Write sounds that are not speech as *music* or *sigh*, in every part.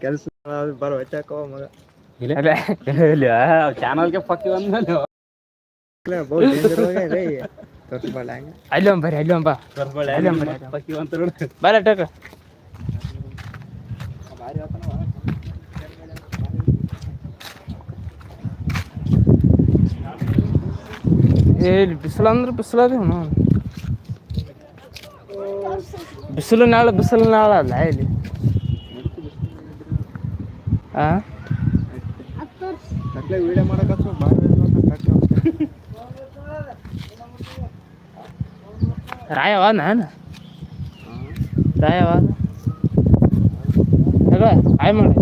ಕೆಲಸ ಬರೋ ಹೆಚ್ಚಾಕೋ ಮಗ ಇಲ್ಲ ಚಾನಲ್ಗೆ ಪಕ್ಕಿ ಬಂದ ಬಹು ಡೇಂಜರ್ ಹೋಗ್ಯಾನ ರೀ ತೋರ್ಸ್ಬೇಡ ಹಂಗ ಅಲ್ಲಿ ಒಂದ್ ಬರ್ರಿ ಅಲ್ಲಿ ಒಂದ್ ಬಾ ಅಲ್ಲಿ ಒಂದ್ ಬರ್ರಿ ಪಕ್ಕಿ ಅಂತ ಬರ ಟಕ ಇಲ್ಲಿ ಬಿಸಿಲು ಅಂದ್ರೆ ಬಿಸಿಲು ಅದ ಬಿಸಿಲು ನಾಳೆ ಬಿಸಿಲು ನಾಳೆ ಅಲ್ಲ ಇಲ್ಲಿ. ಭಾಳ ರಾಯವ ನಾನು? ರಾಯವ ತಗ ಆಯ್ ಮಾಡಿ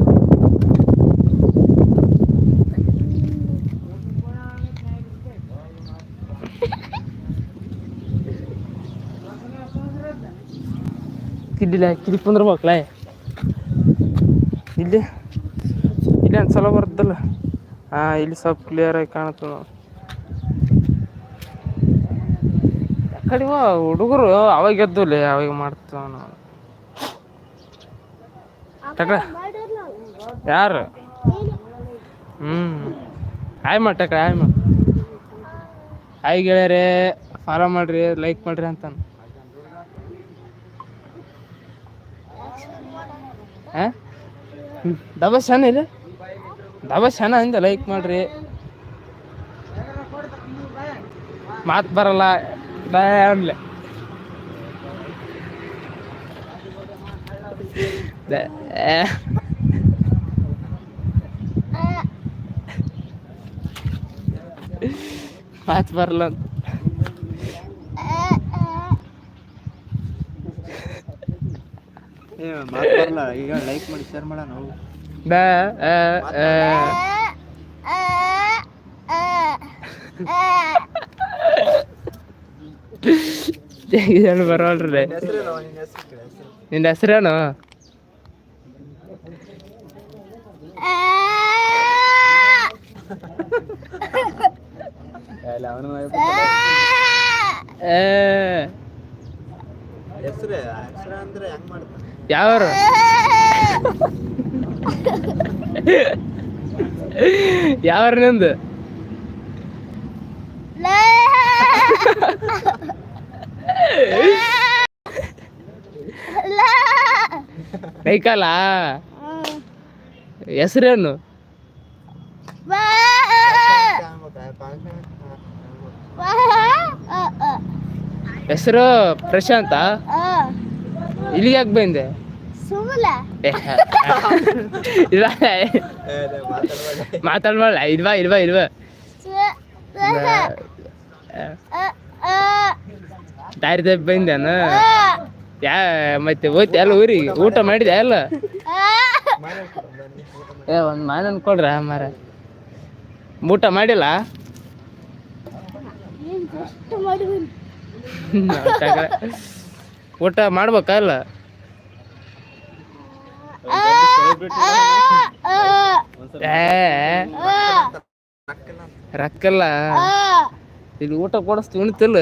ಕಿಡ್ಡಿಲ್ಲ ಕಿಡಿ ಕುಂದ್ರಬೇಕಲ್ಲ? ಇಲ್ಲಿ? ಇಲ್ಲಿ ಚಲೋ ಬರ್ತದಲ್ಲ ಹಾಂ ಇಲ್ಲಿ ಸ್ವಲ್ಪ ಕ್ಲಿಯರ್ ಆಗಿ ಕಾಣುತ್ತೆ ನಾವು ಕಡಿವ ಹುಡುಗರು? ಅವಾಗ ಎದ್ದುಲೆ ಅವಾಗ ಮಾಡ್ತಾವ ನಾವು ಟಕ ಯಾರು? ಹ್ಞೂ ಆಯ್ ಮಾಡಿ ಟಕ ಆಯ್ ಹಾಯ್ ಗೆಳೆಯರೇ ಫಾಲೋ ಮಾಡ್ರಿ ಲೈಕ್ ಮಾಡ್ರಿ ಅಂತ ಹಾಂ? ಡಬಲ್ ಇದೆ ದಬ ಶಾನ ಅಂದೆ ಲೈಕ್ ಮಾಡ್ರಿ. ಮಾತು ಬರಲ್ಲ. ಅನ್ಲೆ. ಮಾತು ಬರಲ್ಲ ಮಾತು ಬರಲ್ಲ. ಈಗ ಲೈಕ್ ಮಾಡಿ ಶೇರ್ ಮಾಡೋಣ ಬಾ. ಹೇಳಿ ಬರೋಲ್ರಿ ನಿನ್ನ ಹೆಸರೇನು ಏ, *laughs* ಯಾವ್ರ ನಿಂದು? *laughs* ಕೈಕಾಲ? ಹೆಸರೇನು? ಹೆಸರು ಪ್ರಶಾಂತ? ಇಲ್ಲಿಗೆ ಯಾಕೆ ಬಂದೆ? ಇಲ್ವಾ? ಇಲ್ವಾ ಇಲ್ವಾ ದಾರಿ ತಪ್ಪಿ ಬಂದೇನು ಯಾ ಮತ್ತೆ ಹೋಯ್ತು ಎಲ್ಲ ಊರಿಗೆ ಊಟ ಮಾಡಿದೆ ಎಲ್ಲ? ಏ. ಒಂದು ಮಾನ ಅನ್ಕೊಳ್ರ ಮಾರ ಊಟ ಮಾಡಿಲ್ಲ. ಊಟ ಮಾಡ್ಬೇಕಲ್ಲ ರೊಕ್ಕಲ್ಲ. ಇಲ್ಲಿ ಊಟ ಕೊಡಿಸ್ತು ಉಣ್ತಿಲ್ಲ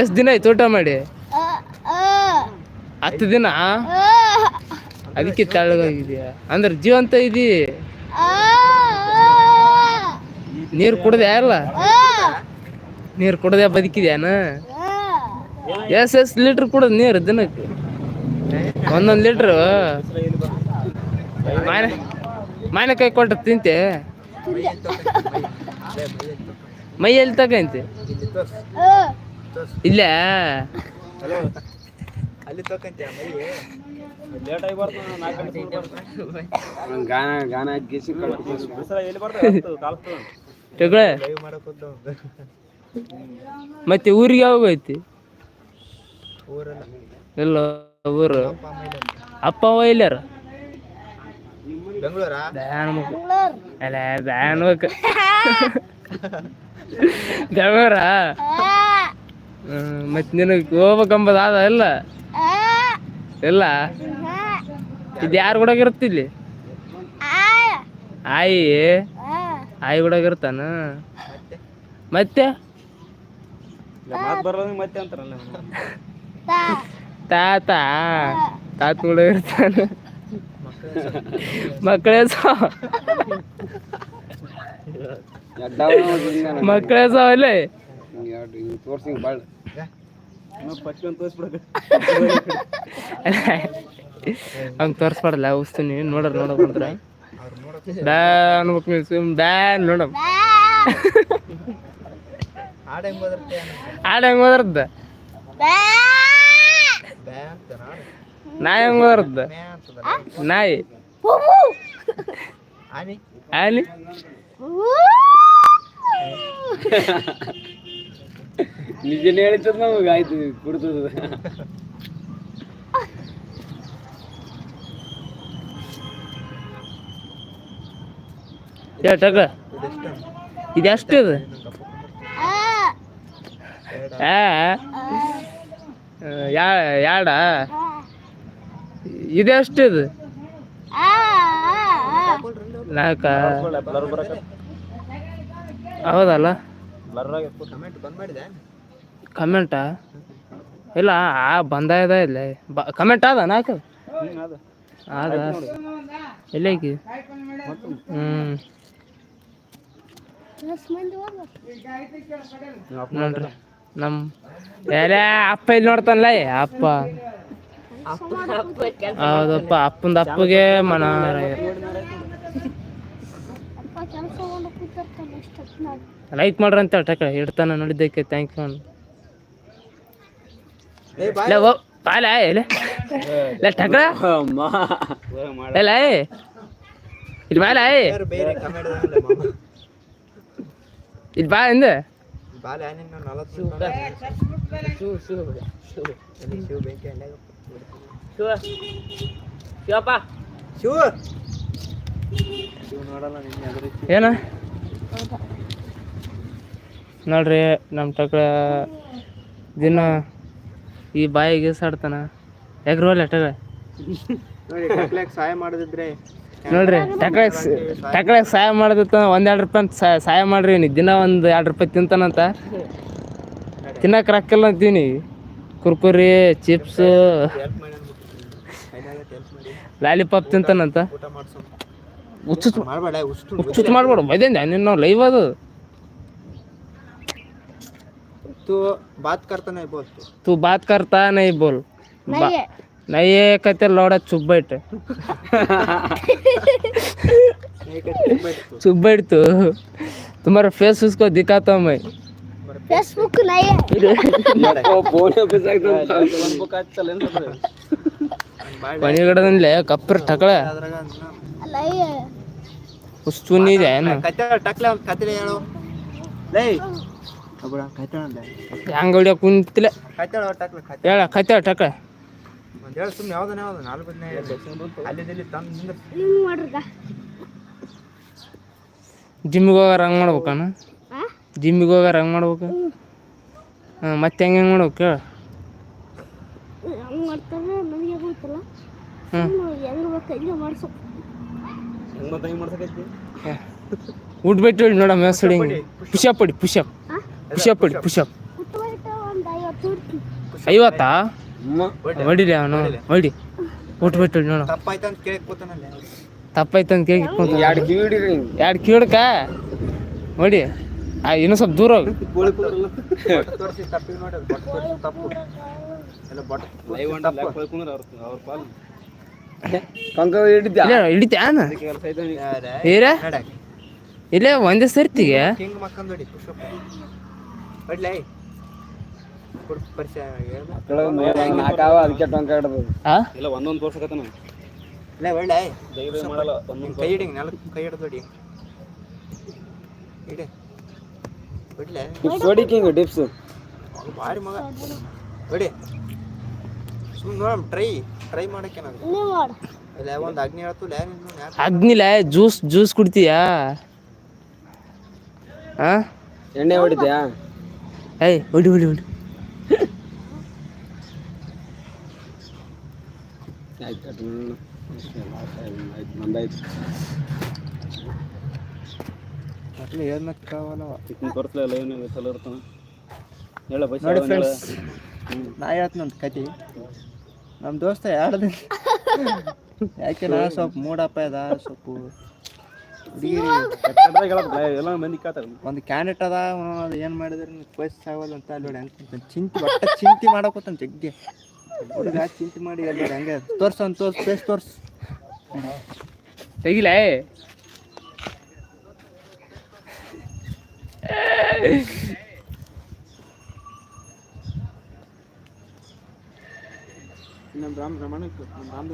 ಎಷ್ಟು ದಿನ ಆಯ್ತು ಊಟ ಮಾಡಿ? ಹತ್ತು ದಿನ? ಅದಕ್ಕೆ ತೆಳ್ಳಗಾಗಿದ್ಯಾ ಅಂದ್ರೆ ಜೀವಂತ ಇದಿ? ನೀರು ಕುಡ್ದೆ ಅಲ್ಲ ನೀರು ಕುಡ್ದೆ ಬದುಕಿದ್ಯಾನ? ಎಸ್ ಎಸ್ ಲೀಟ್ರ್ ಕೂಡ ನೀರು ದಿನಕ್ಕೆ. ಒಂದೊಂದು ಲೀಟ್ರ್. ಮಾಯನ ಮಾವಿನಕಾಯಿ ಕೊಟ್ಟು ತಿಂತೆ. ಮೈಯಲ್ಲಿ ತಗಂತೆ. ಇಲ್ಲಿ. ಮತ್ತೆ ಊರಿಗೆ ಯಾವಾಗ ಊರಲ್ಲ ಇಲ್ಲ ಊರು. ಅಪ್ಪ ವೈಲರ್ ಅವ ಇಲ್ಲಾರ ಬೆಂಗಳೂರಾ ಅಲ್ಲ ಬೆಂಗಳೂರ? ಮತ್ತೆ ನಿನಗೆ ಹೋಗ್ಬೇಕಂಬುದು ಅದ ಇಲ್ಲ? ಇಲ್ಲ? ಇದು ಯಾರು ಕೂಡ ಇರುತ್ತಿಲ್ಲಿ ಆಯಿ? ಆಯಿ ಕೂಡ ಇರ್ತಾನ? ಮತ್ತೆ? ಮಾತು ಮತ್ತೆ ಅಂತಾರಲ್ಲ ತಾತ. ತಾತ ಕೂಡ ಇರ್ತಾನೆ. ಮಕ್ಕಳೇ ಸಹ ಮಕ್ಕಳೇ ತೋರಿಸ್ಬಿಡಕ ಹಂಗೆ ತೋರಿಸ್ಬಾರ್ದಲ್ಲ ಉಸ್ತೀನಿ ನೋಡ್ರ ನೋಡಕ್ ಬಂದ್ರ ಬ್ಯಾ ಅನ್ಬೇಕು ನೀವು ಸುಮ್ ಬ್ಯಾ ನೋಡಮ್. ಆಡ ಹೆಂಗ್ ನಾಡು ನಾಯಿ ಹೆಂಗ್ ಬರುತ್ತೆ? ನಾಯಿ. ಆನಿ. ಆನಿ? *laughs* ನಿಜನೇ ಹೇಳಿದ ನಮಗೆ ಆಯ್ತು ಕುಡ್ತದ ಟಗ ಇದೆಷ್ಟು ಇದು? ಆ. ಯಾ ಯಾಡ? ಇದೆಷ್ಟು ಇದು? ನಾಲ್ಕ? ಹೌದಲ್ಲ? ಕಮೆಂಟ ಇಲ್ಲ ಆ ಬಂದ ಇದೆ ಇಲ್ಲ. ಬ ಕಮೆಂಟ್ ಅದ ನಾಲ್ಕು? ಅದ ಎಲ್ಲೈಕಿ ಹ್ಞೂ ನೋಡ್ರಿ. ನಮ್ಮ ಎಲೆ ಅಪ್ಪ ಇಲ್ಲಿ ನೋಡ್ತಾನಲ್ಲ ಅಪ್ಪ. ಹೌದಪ್ಪ ಅಪ್ಪಂದ ಅಪ್ಪಗೆ ಮನ ಲೈಕ್ ಮಾಡ್ರಿ ಅಂತ ಟಕ ಇಡ್ತಾನ ನೋಡಿದ್ದಕ್ಕೆ ಥ್ಯಾಂಕ್ ಯು ಇಲ್ಲ ಓ ಬಾಲ ಇಲ್ಲ ಟಕ ಬಾ ಇಂದ ಬಾಲೆ ಆನಿನ ನಲವತ್ತು ಎಲ್ಲಿ ಶಿವ ಬೆಂಕಿ ಅಂಡಾಗ ಶಿವಪ್ಪ ಶಿವ ಶಿವ ನೋಡಲ್ಲ ನಿನ್ನೆ ಅದ್ರ ಏನ? ನೋಡ್ರಿ ನಮ್ಮ ಟಕ್ಳ ದಿನ ಈ ಬಾಯಿಗೆ ಸಾಡ್ತಾನ. ಎಗ್ರೋಲ್ಲ ಟಗ ನೋಡಿ ಟಕ್ಲಾಕ್ ಸಹಾಯ ಮಾಡದಿದ್ರೆ ನೋಡ್ರಿ ಟಕ್ಳಕ್ ಟಕ್ಳಕ್ ಸಹಾಯ ಮಾಡೋದಿತ್ತ ಒಂದ್ ಎರಡು ರೂಪಾಯಿ ಅಂತ ಸಹಾಯ- ಸಹಾಯ ಮಾಡ್ರಿ ನೀ ದಿನ ಒಂದು ಎರಡು ರೂಪಾಯಿ ತಿಂತಾನಂತ ತಿನ್ನಕ್ಕೆ ರೊಕ್ಕಿಲ್ಲ ಅಂತೀವಿ ಕುರ್ಕುರಿ ಚಿಪ್ಸ್ ಹೆಲ್ಪ್ ಮಾಡಿ ಅನ್ಬಿಟ್ಟು ಕೈಲಾಗತ್ತೆ ಹೆಲ್ಪ್ ಮಾಡಿ ಲಾಲಿಪಾಪ್ ತಿಂತಾನಂತ ಊಟ ಮಾಡ್ಸೋ ಹುಚ್ಚು ಮಾಡಬೇಡ ಉಷ್ಟು ಹುಚ್ಚು ಮಾಡ್ಬೇಡು ಬೈದೇಂದ ನಿನ್ನ ಲೈವ್ ಅದು तू बात करता नहीं बोल तू तू बात करता नहीं बोल ನೈಯಕತೆ ಲೋಡ ಚುಬ್ಬೈಟ್. ಚುಬ್ಬೈಟ್ತು. ತುಮಾರ ಫೇಸ್ ಉಸ್ಕೋ ದಿಕ್ಕಾತಮ್ಮ ಫೇಸ್ಬುಕ್ ನಯ ಕೊನೆಗಡದಲ್ಲೇ ಕಪ್ಪರ್ ಟಕಳ ಉಸ್ತುನಿದೆ ಹೆಂಗ ಹೊಡಿಯೋ ಕುಂತಿಲ್ಲ ಹೇಳ. ಕತ್ತೆ ಟಕಳ ಒಂದು ಹೇಳು ಸುಮ್ಮನೆ ಯಾವ್ದನ ಯಾವ್ದು ನಾಲ್ಕು ಬದನೆ ಅಲ್ಲಿದಲ್ಲಿ ತಂದು ಜಿಮ್ಮಿಗೆ ಹೋಗಾರ ಹಂಗೆ ಮಾಡ್ಬೇಕಣ್ಣ ಜಿಮ್ಮಿಗೆ ಹೋಗಾರ ಹಂಗೆ ಮಾಡ್ಬೇಕು? ಹಾಂ ಮತ್ತೆ ಹೆಂಗೆ ಹೆಂಗೆ ಮಾಡ್ಬೇಕು ಕೇಳ. ಹಂಗ್ ಹೆಂಗ್ ಹೆಂಗ್ ಹೆಂಗ್ ಊಟ ಬಿಟ್ಟು ಹೇಳಿ ನೋಡಮ್ಮ ಮ್ಯಾಸ್ ಹೊಡಿ ಪುಷಪ್ ಹೊಡಿ ಪುಷಪ್ ಪುಷಪ್ ಪಡಿ ಪುಷಪ್ ಐವತ್ತು? ಹೊಡಿಲಿ ಅವನು. ಹೊಡಿ. ಊಟ ಬಿಟ್ಟು ನೋಡ. ತಪ್ಪಾಯ್ತು ಅಂತ ಕೇಳಕ್ ಕೂತಾನಲ್ಲ. ತಪ್ಪಾಯ್ತು ಅಂತ ಕೇಳಿ ಎರಡು ಕಿವಿ ಹಿಡೀರಿ ಎರಡು ಕೀಡ್ಕ ಹೊಡಿ. ಆ ಇನ್ನೂ ಸ್ವಲ್ಪ ದೂರ ಹೋಗು. ಕೋಳಿ ತೋರಿಸಿ ತಪ್ಪಿಗೆ ನೋಡಿ ತಪ್ಪು. ಎಲ್ಲ ಬಟ್ ಲೈವ್ ಅಂಡ ಕೋಳಿ ಅವ್ರ ಅವ್ರ ಪಾಲ್ ಇಲ್ಲೇ ಒಂದೇ ಸರ್ತಿಗೆ? ಇಲ್ಲ ಒಂದೊಂದು ತೋರ್ಸಕತ್ತಾನ ಇಲ್ಲ ಒಳ್ಳೆ. ಮಾಡಲ್ಲ ಒಂದೊಂದು ಕೈ ಹಿಡಿ ನೆಲ ಕೈ ಹಿಡ್ದು ಹೊಡಿ. ಹಿಡಿ ಹೊಡ್ಲೆ. ಟಿಪ್ಸ್ ಹೊಡಿ ಕಿಂಗ್ ಟಿಪ್ಸ್ ಭಾರಿ ಮಗ. ಹೊಡಿ. ಸುಮ್ಮನೆ ನೋಡಮ್ ಟ್ರೈ ಟ್ರೈ ಮಾಡಕ್ಕೆ ನಾನು ಇಲ್ಲ ಒಂದು ಅಗ್ನಿ ಹೇಳ್ತು ಅಗ್ನಿಲ ಜ್ಯೂಸ್ ಜ್ಯೂಸ್ ಕುಡ್ತೀಯಾ? ಹ ಎಣ್ಣೆ ಹೊಡಿದ್ಯಾ ಏಯ್ ಹೊಡಿ ಹೊಡಿ ಹೊಡಿ. ಆಯ್ತು ಆಯ್ತು ನಂದಾಯ್ತು ಮೊದಲು ಏನಕ್ಕೆ ಕಾವಲ್ಲ ತೋರಿಸ್ಲಿಲ್ಲ ಏನು ಚಲೋ ಇರ್ತಾನ. ಹೇಳ ಬಸ್ ನೋಡಿ ಫ್ರೆಂಡ್ಸ್ ನಾ ಅಂತ ಕತಿ. ನಮ್ಮ ದೋಸ್ತ ಎರಡು ದಿನ ಯಾಕೆ ನಾ ಸ್ವಲ್ಪ ಮೂಡಪ್ಪ ಅದ ಸ್ವಲ್ಪ ಎಲ್ಲ ಮಂದಿ ಕೇಳ್ತಾರೆ. ಒಂದು ಕ್ಯಾಂಡಿಡೇಟ್ ಅದ ಅದು ಏನು ಮಾಡಿದ್ರೆ ಕ್ವೈಸ್ ಆಗೋಲ್ಲ ಅಂತ ಅಲ್ಲಿ ನೋಡಿ ಅಂತ ಚಿಂತೆ ಒಟ್ಟ ಚಿಂತೆ ಮಾಡಕೋತಾನ ಜಗ್ಗಿ. ಹುಡುಗ ಚಿಂತೆ ಮಾಡಿ ಅಲ್ಲಿ ನೋಡಿ ಹಂಗೆ ತೋರ್ಸು ಅಂತ ತೋರ್ಸ್ ಪ್ಲೇಸ್ ತೋರ್ಸು. ತೆಗಿಲ? ನಮ್ಮ ರಾಮ್ ರಮಣಕ್ಕೆ ನಮ್ಮ ರಾಮ್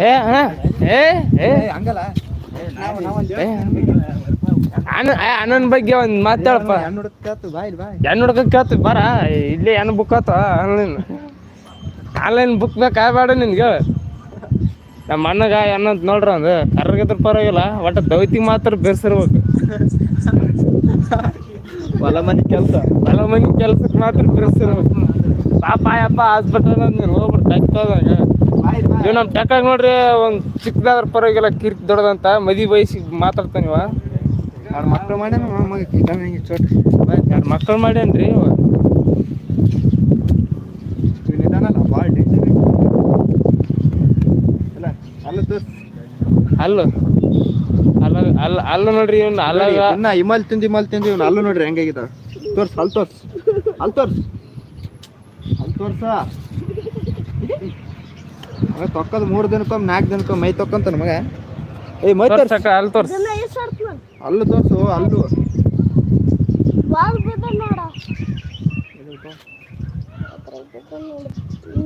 ಏ ಅಣ್ಣ ಏ ಏ. ಹಂಗಲ್ಲ. ಏ, ನಾವು ಏ, ಅಣ್ಣನ ಬಗ್ಗೆ ಒಂದ್ ಮಾತಾಡಪ್ಪ ಹೆಣ್ಣು ಹುಡುಕ್ತಾತು ಬಾಯ್ ಬಾಯ್. ಹೆಣ್ಣು ಹುಡ್ಕ ಕೇಳ್ತು ಬರ ಇಲ್ಲೇ ಹೆಣ್ಣು ಬುಕ್ ಆತ ಆನ್ಲೈನ್ ಆನ್ಲೈನ್ ಬುಕ್ ಬೇಕಾ ಬೇಡ ನಿನ್ಗೆ ನಮ್ಮ ಅಣ್ಣಗ ಅಂತ ನೋಡ್ರ ಒಂದು ಕರ್ರಗಿದ್ರ ಪರವಾಗಿಲ್ಲ ಒಟ್ಟ ದೌತಿ ಮಾತ್ರ ಬೆರ್ಸಿರ್ಬೇಕು. ಹೊಲ ಮನೆ ಕೆಲಸ. ಹೊಲ ಮನೆ ಕೆಲ್ಸಕ್ಕೆ ಮಾತ್ರ ಬೆರ್ಸಿರ್ಬೇಕು. ಪಾಪ ಯಪ್ಪ ಹಾಸ್ಪಿಟಲ್ ನೀನು ಹೋಗ್ಬಿಟ್ಟು ಕೈತೋದಾಗ ಇವ್ ನಮ್ಮ ಟೆಕ್ಕಾಗ ನೋಡ್ರಿ ಒಂದು ಚಿಕ್ಕದಾದ್ರ ಪರವಾಗಿಲ್ಲ ಕಿರ್ಕ್ ದೊಡ್ಡದಂತ ಮದಿ ವಯಸ್ಸಿಗೆ ಮಾತಾಡ್ತಾನೆ ಇವ ಮಕ್ಳು ಮಕ್ಕಳು ಮಾಡ್ಯಾನ ಮಗ ಹಿಂಗೆ ಚೋಟ್ ಎರಡು ಮಕ್ಕಳು ಮಾಡ್ಯಾನ್ರಿ ಇವ. ಇವ್ ನಿಧಾನಲ್ಲ ಭಾಳ ಡೇಂಜರ್ ಇಲ್ಲ ಅಲ್ಲ ತೋರ್ಸ್ ಅಲ್ಲ. ಅಲ್ಲ ಅಲ್ಲ ಅಲ್ಲ ನೋಡ್ರಿ ಇವ್ನ ಅಲ್ಲ ಇನ್ನ ಇಮಲ್ ತಿಂದು ಇಮಲ್ ತಿಂದು ಇವ್ನು ಅಲ್ಲೂ ನೋಡ್ರಿ ಹೆಂಗಾಗಿದ ತೋರ್ಸ್ ಅಲ್ಲಿ ತೋರ್ಸ್. ಅಲ್ಲಿ ತೋರ್ಸ್. ಅಲ್ಲಿ ತೋರ್ಸ. ಮಗ ತೊಕ್ಕದ ಮೂರು ದಿನಕ್ಕೊಮ್ಮೆ ನಾಲ್ಕು ದಿನಕ್ಕೊಮ್ಮೆ ಮೈ ತೊಕ್ಕಂತಾನ ಮಗ. ಏಯ್ ಮೈ ತೋರ್ಸ್. ತೋರ್ಸಕ್ಕ ಅಲ್ಲಿ ತೋರ್ಸ. ಅಲ್ಲಿ ತೋರ್ಸು ಅಲ್ಲು. ಬಾಲ್ ಬಿದ್ದ ನೋಡ.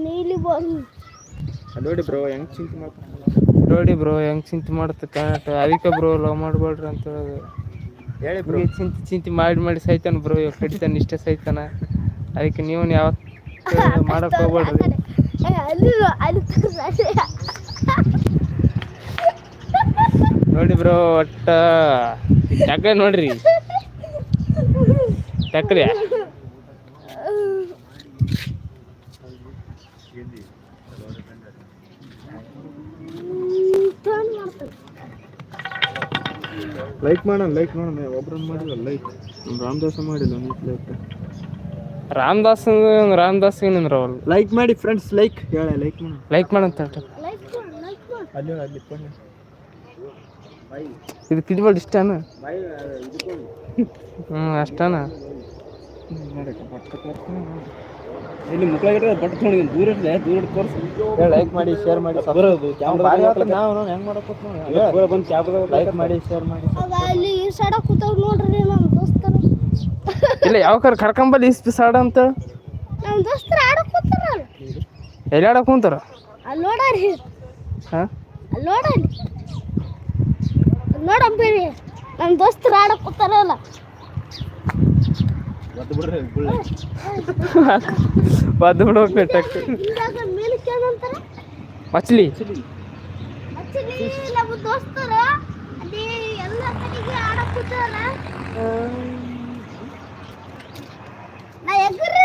ನೀಲಿ ಬಾಲ್. ಅಲ್ಲಿ ನೋಡಿ ಬ್ರೋ ಹೆಂಗ್ ಚಿಂತೆ ಮಾಡ್ತಾರೆ ನೋಡಿ ಬ್ರೋ ಹೆಂಗ್ ಚಿಂತೆ ಮಾಡ್ತ ಅದಕ್ಕೆ ಬ್ರೋ ಲವ್ ಮಾಡಬೇಡ್ರಿ ಅಂತ ಹೇಳೋದು. ಹೇಳಿ ಬ್ರೋ. ಚಿಂತೆ ಚಿಂತೆ ಮಾಡಿ ಮಾಡಿ ಸೈತಾನ ಬ್ರೋ ಇವಾಗ ಕಡಿತಾನ ಇಷ್ಟ ಸೈತಾನ. ಅದಕ್ಕೆ ನೀವು ಯಾವ ಮಾಡಕ್ ಹೋಗ್ಬೇಡ್ರಿ. ಏ, ಅಲ್ಲಿ ಅಲ್ಲಿ. ನೋಡಿ ಬ್ರೋ ಒಟ್ಟ ಟಕ್ಕ ನೋಡ್ರಿ. ಟಕ್ರಿ. ಲೈಕ್ ಮಾಡೋಣ ಲೈಕ್ ನೋಡೋಣ. ಒಬ್ರನ್ನ ಮಾಡಿಲ್ಲ ಲೈಕ್ ನಮ್ಮ ರಾಮದಾಸ ಮಾಡಿಲ್ಲ ನೀಟ್ ಲೈಕ್ ರಾಮದಾಸ್ ರಾಮದಾಸ್ ನಿಂದ್ರವಲ್ಲ ಲೈಕ್ ಮಾಡಿ ಫ್ರೆಂಡ್ಸ್ ಲೈಕ್ ಹೇಳ ಲೈಕ್ ಮಾಡೋಣ. ಲೈಕ್ ಮಾಡಂತ. ಅಲ್ಲಿ ಅಲ್ಲಿ ಫೋನ್ ಇದು ಕಿಡ್ಬೇಡ ಇಷ್ಟಾನ? ಹ್ಞೂ ಅಷ್ಟಾನ? ಇಲ್ಲಿ ಮುಕ್ಕಳಾಗಿಟ್ಟರೆ ಬಟ್ ನೋಡಿ ದೂರ ದೂರ ಇಟ್ಟು ತೋರಿಸಿ. ಲೈಕ್ ಮಾಡಿ ಶೇರ್ ಮಾಡಿ ನೋಡಿ. ಹೆಂಗ್ ಬಂದು ಕ್ಯಾಬ್ದಾಗ ಲೈಕ್ ಮಾಡಿ ಶೇರ್ ಮಾಡಿ ಅಲ್ಲಿ ಈ ಸೈಡ ನೋಡ್ರಿ ನಮ್ಮ ದೋಸ್ತರ. ಇಲ್ಲ ಯಾವ ಕರ್ ಕರ್ಕೊಂಬಲ್ಲಿ ಇಸ್ ಬಿಸಾಡ ಅಂತ? ನಮ್ಮ ದೋಸ್ತರು ಎಲ್ಲಿ ಆಡಕ್ ಕುಂತಾರ? ಅಲ್ಲಿ ನೋಡಾರಿ. ಹಾಂ? ಅಲ್ಲಿ ನೋಡಲ್ಲಿ ನೋಡಂಬೇಡಿ ನಮ್ಮ ದೋಸ್ತರು ಆಡಕ್ ಕೂತಾರಲ್ಲ. ಬದ್ದು ಏನಂತಾರ ಮಚ್ಲಿ ನಮ್ಮ ದೋಸ್ತರು ಅಲ್ಲಿ ಎಲ್ಲ ಕಡೆಗೆ ಆಡಕ್ ಕೂತಾರ. ನಾ ಎಗ್ರಿ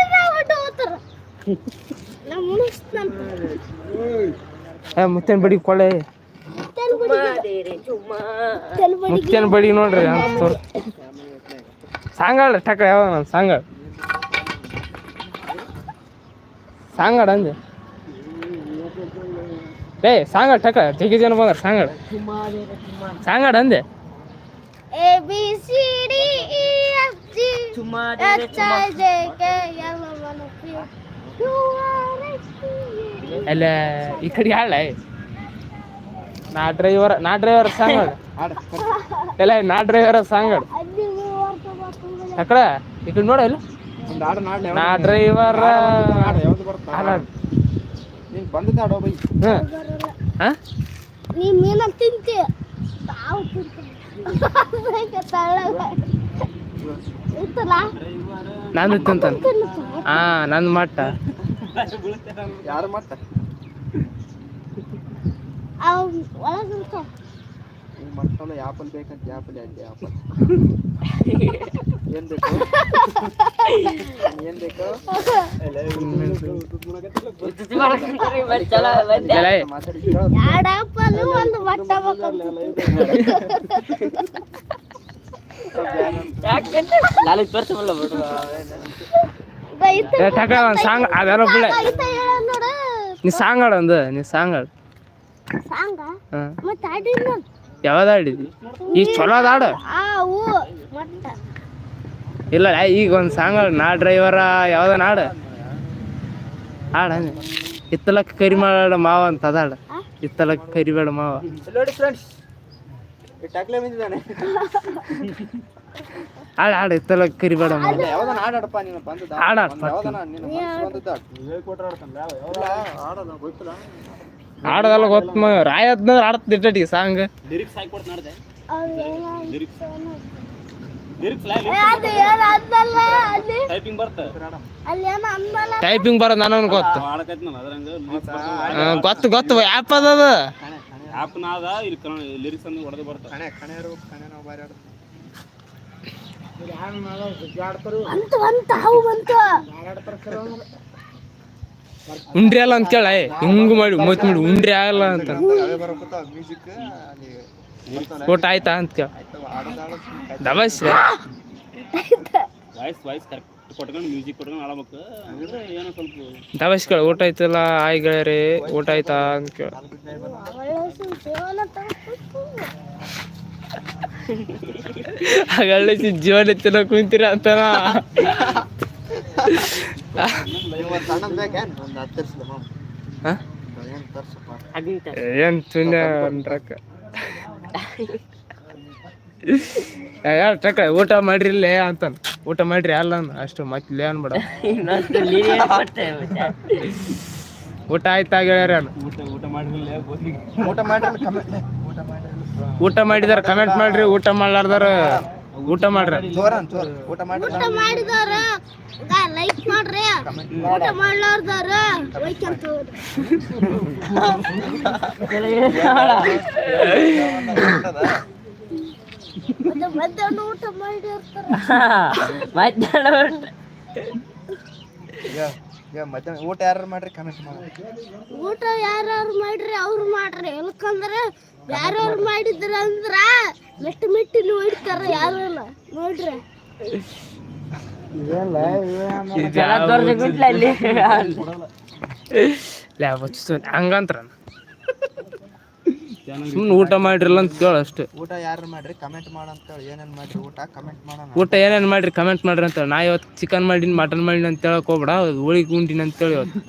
ಹೋಗ್ತಾರ. ಮುತ್ತೇನ್ ಬಡಿ ಕೊಳ್ಳೆ ಮುತ್ತೇನ್ ಬಡಿ ನೋಡ್ರಿ ಅಂತ ಸಾಂಗಾಳ ಟಕ ಯಾವ ನಾನು ಸಾಂಗಾಳ. ಸಾಂಗಾಡ ಅಂದೆ. ಏ ಸಾಂಗಾಳ ಟಕ ಜಗ್ಗಿ ಜನ ಬಂದ್ರ ಸಾಂಗಾಳ. ಸಾಂಗಾಡ ಅಂದೆ. A B C D E F G H I J K L M N P Q R S T ಅಲ್ಲ ಈ ಕಡೆ ಹಾಳ ನಾ ಡ್ರೈವರ್ ನಾ ಡ್ರೈವರ್ ಸಾಂಗಾಳ ಎಲ್ಲ ನಾ ಡ್ರೈವರ್ ಸಾಂಗ್ ಬರ್ತದೆ ಅಕಡ ನೋಡ ಇಲ್ಲ ನಾ ಡ್ರೈವರ್ ನೀನು ತಿಂತಿ ಹಾ? ನಂದು ಮಟ್ಟ. ಯಾರು ಒಳಗಿರ್ತಾವ ಈ ಮಟ್ಟಲ್ಲ ಆಪಲ್ ಬೇಕಂತ ಆಪಲ್ ಅಲ್ಲಿ ಆಪಲ್ ಏನ್ ಬೇಕು? ಏನ್ ಬೇಕು? ಸಾಂಗ್ ಅದೆಲ್ಲ ನೀ ಸಾಂಗ್ ಹಾಡು ಒಂದು ನೀ ಸಾಂಗ್ ಹಾಡು ಸಾಂಗ ಹಾಂ ಮತ್ತೆ ಆಡಿನ ಯಾವ್ದು ಹಾಡಿದಿ ಈಗ ಚಲೋ ಅದ ಆಡು ಇಲ್ಲ ಲೇ, ಈಗ ಒಂದು ಸಾಂಗ್ ನಾ ಡ್ರೈವರ ಯಾವ್ದ ಹಾಡು? ಹಾಡ ಇತ್ತಲಕ್ಕ ಕರಿ ಮಾಡ ಮಾವ ಅಂತ ಅದಾಡ ಇತ್ತಲಕ್ಕ ಕರಿಬೇಡ ಮಾವ. ಹಾಡ ಹಾಡ. ಇತ್ತಲಕ್ಕ ಕರಿಬೇಡ ಮಾವ. ಹಾಡ್ ಹಾಡ್ ಹಾಡೋದೆಲ್ಲ ಗೊತ್ತ ರಾಯ ಆಡ್ತದ ಸಾಂಗ್. ಲಿರಿಕ್ಸ್ ಹಾಕಿ ಕೊಡ್ತ ನೋಡಿದೆ? ಟೈಪಿಂಗ್ ಬರೋದು ನನಗೆ ಗೊತ್ತು. ಮಾಡಕೈತಿ ನಾನು ಅದ್ರಂಗ ಗೊತ್ತು ಗೊತ್ತು ಆ್ಯಪ್ ಅದ ಆ್ಯಪ್ ನಾದ ಇಲ್ಲಿ ಲಿರಿಕ್ಸ್ ಅನ್ನು ಹೊಡೆದು ಬರ್ತ. ಕಣೆ ಕಣೆ ಇರ್ಬೇಕು ಕಣೆ ನಾವು ಬಾರಿ ಆಡ್ತೀವಿ. ಅಂತ ಅಂತ ಹಾವು ಬಂತು ಉಂಡ್ರಿ ಅಲ್ಲ ಅಂತ ಕೇಳ ಹಿಂಗ್ ಮಾಡಿ, ಮತ್ ಮಾಡಿ, ಉಂಡ್ರಿ ಆಗಲ್ಲ ಅಂತ. ಓಟ್ ಆಯ್ತಾ ಅಂತ ಕೇಳ. ದಬಸ್ ದಬಸ್ ಕೇಳ, ಊಟ ಆಯ್ತಲ್ಲ, ಆಯ್ ಗೆಳೆಯರಿ, ಊಟ ಆಯ್ತಾ ಅಂತ ಕೇಳ. ಹಾಗಳ್ಳಿ ಜೀವನ ತಿನ್ನ ಕುಂತೀರ ಅಂತನ ಇವತ್ತು ಸಣ್ಣದು ಬೇಕೇನು ಒಂದು ಹತ್ತು ತರ್ಸಿದ ಮಾಮ ಹ? ಏನು ಸುಮ್ಮನೆ ಅನ್ರಕ್ಕ ಯಾರು ಟಕ ಊಟ ಮಾಡ್ರಿಲ್ಲೇ ಅಂತಾನ. ಊಟ ಮಾಡ್ರಿ ಅಲ್ಲ ಅಷ್ಟು ಮತ್ತೆ ಅನ್ಬೇಡ. ಊಟ ಆಯ್ತಾ ಮಾಡ್ರಿ ಊಟ ಮಾಡಿದಾರ ಕಮೆಂಟ್ ಮಾಡ್ರಿ, ಊಟ ಮಾಡ್ಲಾರ್ದಾರ. ಊಟ ಮಾಡ್ರಿ. ಊಟ ಮಾಡಿದವ್ರ ಊಟ ಮಾಡಿದಾರ ಲೈಕ್ ಮಾಡ್ರಿ. ಊಟ ಮತ್ತೆ ಮಧ್ಯಾಹ್ನ ಊಟ ಮಾಡಿರ್ತಾರ ಮಧ್ಯಾಹ್ನ ಮಧ್ಯಾಹ್ನ ಊಟ ಯಾರು ಮಾಡ್ರಿ? ಕಮೆಂಟ್ ಮಾಡಿ. ಊಟ ಯಾರ್ಯಾರು ಮಾಡ್ರಿ ಅವ್ರು ಮಾಡ್ರಿ. ಎಲ್ಕಂದ್ರೆ ಯಾರು ಮಾಡಿದ್ರ ಅಂದ್ರ ಮೆಟ್ಟ ಮೆಟ್ಟಿ ನೋಡ್ತಾರ ಯಾರು ಇಲ್ಲ. ನೋಡ್ರಿ. *laughs* ಹಂಗಂತ್ರ. ಸುಮ್ಮನೆ ಊಟ ಮಾಡಿರಲ್ಲ ಅಂತ ಕೇಳ ಅಷ್ಟೇ. ಊಟ ಯಾರು ಮಾಡ್ರಿ? ಕಮೆಂಟ್ ಮಾಡಂತೇಳಿ ಏನೇನು ಮಾಡ್ರಿ ಊಟ? ಕಮೆಂಟ್ ಮಾಡೋಣ. ಊಟ ಏನೇನು ಮಾಡ್ರಿ? ಕಮೆಂಟ್ ಮಾಡ್ರಿ ಅಂತ ನಾ ಇವತ್ತು ಚಿಕನ್ ಮಾಡೀನಿ ಮಟನ್ ಮಾಡಿನಿ ಅಂತ ಹೇಳಕ್ ಹೋಗ್ಬೇಡ. ಹೋಳಿಗೆ ಉಂಡಿನ ಅಂತೇಳಿ ಇವತ್ತು.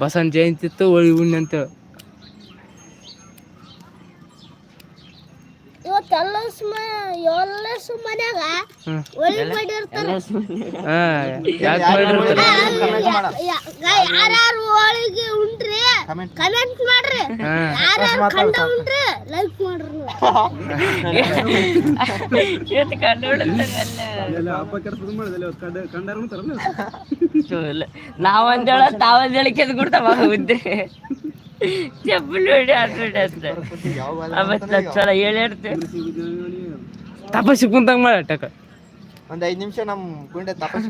ಬಸವನ ಜಯಂತಿ ಇತ್ತು ಹೋಳಿಗೆ ಉಂಡಿ ಅಂತೇಳಿ ಇವತ್ತೆಲ್ಲ ಸುಮ್ಮ ಎಲ್ಲ ಮನ್ಯಾಗ ಹ್ಮ್. ಒಳಗೆ ಮಾಡಿರ್ತಾರ ಹಾ ಯಾಕೆ ಮಾಡಿರ್ತಾರೆ ಯಾರ್ಯಾರು ಹೋಳಿಗೆ ಉಂಡ್ರಿ ಕಮೆಂಟ್ ಕಮೆಂಟ್ ಮಾಡ್ರಿ. ಹಾ ಯಾರ್ಯಾರು ಕಂಡ ಉಂಡ್ರಿ ಲೈಕ್ ಮಾಡ್ರಿ. ನೀವು. ಹಬ್ಬ ಕೆಡ್ಸೋದು ಮಾಡಿದಲ್ಲ ಕಂಡ ಕಂಡಾರ ತರಲ್ಲ ನಾವಂದೇಳ ತಾವಂದ್ ಹೇಳಿಕೆ ಕೊಡ್ತಾವ ಉದ್ದೆ చెప్పులు ఆడుతుంటేస్తారు అవట్లా చాలా ఏడాడితే ತಪಸ್ಸಿ ಕುಂತಂಗ ಮಾಡಟ್ಟಕ ಒಂದ್ ಐದ್ ನಿಮಿಷ ನಮ್ ಗುಂಡೆ ತಪಸ್ಸಿ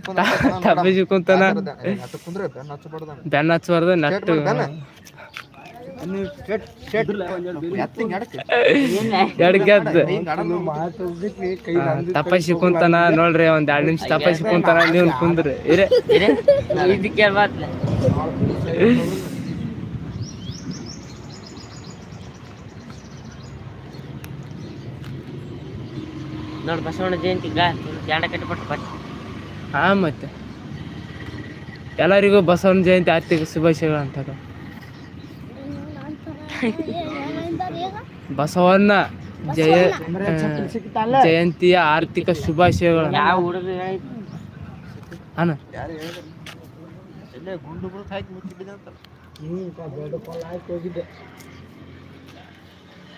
ತಪಸ್ಸಿ ಕುಂತಾನ ಕುಂದ್ರೆ ಬೆನ್ನ ಹಚ್ಚಬಾರ್ದ ಬೆನ್ನ ಹಚ್ಚಬಾರ್ದು ನಟ್ಟು ಎಡ್ಗೆದ್ದು ತಪಸ್ಸಿ ಕುಂತಾನ ನೋಡ್ರಿ ಒಂದ್ ಎರಡ್ ನಿಮಿಷ ತಪಸ್ಸಿ ಕುಂತಾನ ನೀವು ಕುಂದ್ರಿ ಇರೇ ಇದಕ್ಕೆ ನೋಡಿ ಬಸವಣ್ಣ ಜಯಂತಿ ಗಾ ಜಾಂಡ ಕಟ್ಟಿಬಿಟ್ಟು ಬಟ್ ಹಾ ಮತ್ತೆ. ಎಲ್ಲರಿಗೂ ಬಸವನ ಜಯಂತಿ ಆರ್ಥಿಕ ಶುಭಾಶಯಗಳು ಅಂತ ಬಸವಣ್ಣ ಜಯ ಜಯಂತಿಯ ಆರ್ಥಿಕ ಶುಭಾಶಯಗಳು ಯಾವ ಹುಡುಗ ಅಣ್ಣ.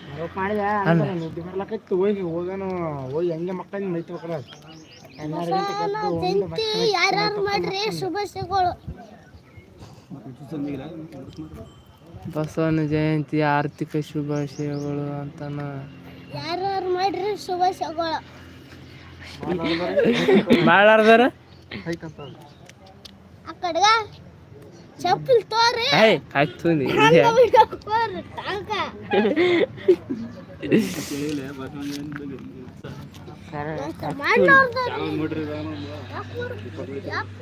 ಯಾರು ಬಿದ್ದಂತ ಅಣ್ಣ ಬಸವನ ಜಯಂತಿ ಯಾರ್ಯಾರು ಮಾಡ್ರಿ ಶುಭಾಶಯಗಳು. ಬಸವನ ಜಯಂತಿ ಆರ್ಥಿಕ ಶುಭಾಶಯಗಳು ಅಂತಾನ ಯಾರ್ಯಾರು ಮಾಡ್ರಿ ಶುಭಾಶಯಗಳು. ಮಾಡ್ಲಾರ್ದಾರ. ಆ ಕಡೆಗ? ಚಪ್ಪಲ್ ತೋರಿ ಏಯ್ ಆಯ್ತು ನೀ ಹಂಗ ಬಿಡಕ್ಕೋರಿ ಟಾಂಕ ಮಾಡ್ಲಾರ್ದ ಚಾನಲ್ ನೋಡ್ರಿ ಯಾಕೆ